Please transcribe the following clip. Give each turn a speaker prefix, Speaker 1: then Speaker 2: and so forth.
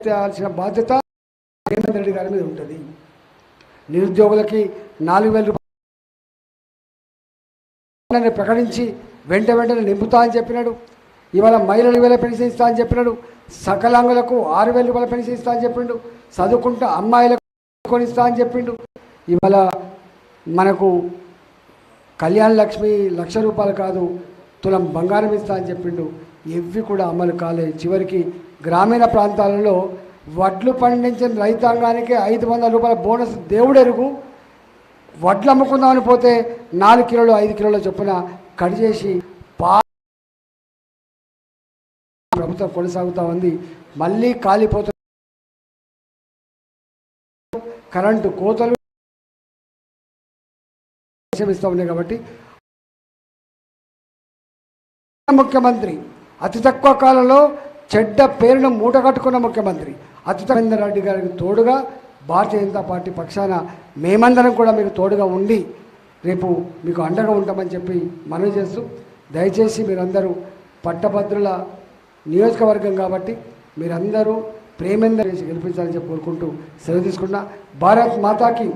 Speaker 1: చేయాల్సిన బాధ్యత రేవంత్ రెడ్డి గారి మీద ఉంటుంది. నిరుద్యోగులకి నాలుగు వేల రూపాయలు ప్రకటించి వెంట వెంటనే నింపుతా అని చెప్పినాడు. ఇవాళ మహిళలు వేల పెన్షన్ ఇస్తా అని చెప్పినాడు. సకలాంగులకు ఆరు వేల రూపాయల పెన్షన్ ఇస్తా అని చెప్పిండు చదువుకుంటూ అమ్మాయిలకు కొనిస్తా అని చెప్పిండు ఇవాళ మనకు కళ్యాణ లక్ష్మి లక్ష రూపాయలు కాదు తులం బంగారం ఇస్తా అని చెప్పిండు ఇవి కూడా అమలు కాలేదు. చివరికి గ్రామీణ ప్రాంతాలలో వడ్లు పండించిన రైతాంగానికి ఐదు వందల రూపాయల బోనస్ దేవుడెరుగు. వడ్లు అమ్ముకుందామని పోతే నాలుగు కిలోలు ఐదు కిలోల చొప్పున కట్ చేసి పా ప్రభుత్వం కొనసాగుతూ ఉంది. మళ్ళీ కాలిపోతుంది కరెంటు కోతలు ఇస్తూ ఉన్నాయి కాబట్టి ముఖ్యమంత్రి అతి తక్కువ కాలంలో చెడ్డ పేరును మూటగట్టుకున్న ముఖ్యమంత్రి. అతి తక్కువ రెడ్డి గారికి తోడుగా భారతీయ జనతా పార్టీ పక్షాన మేమందరం కూడా మీకు తోడుగా ఉండి రేపు మీకు అండగా ఉంటామని చెప్పి మనవి చేస్తూ దయచేసి మీరందరూ పట్టభద్రుల నియోజకవర్గం కాబట్టి మీరందరూ ప్రేమేందర్ చేసి గెలిపించాలని చెప్పి కోరుకుంటూ సెలవు తీసుకున్న. భారత్ మాతాకి.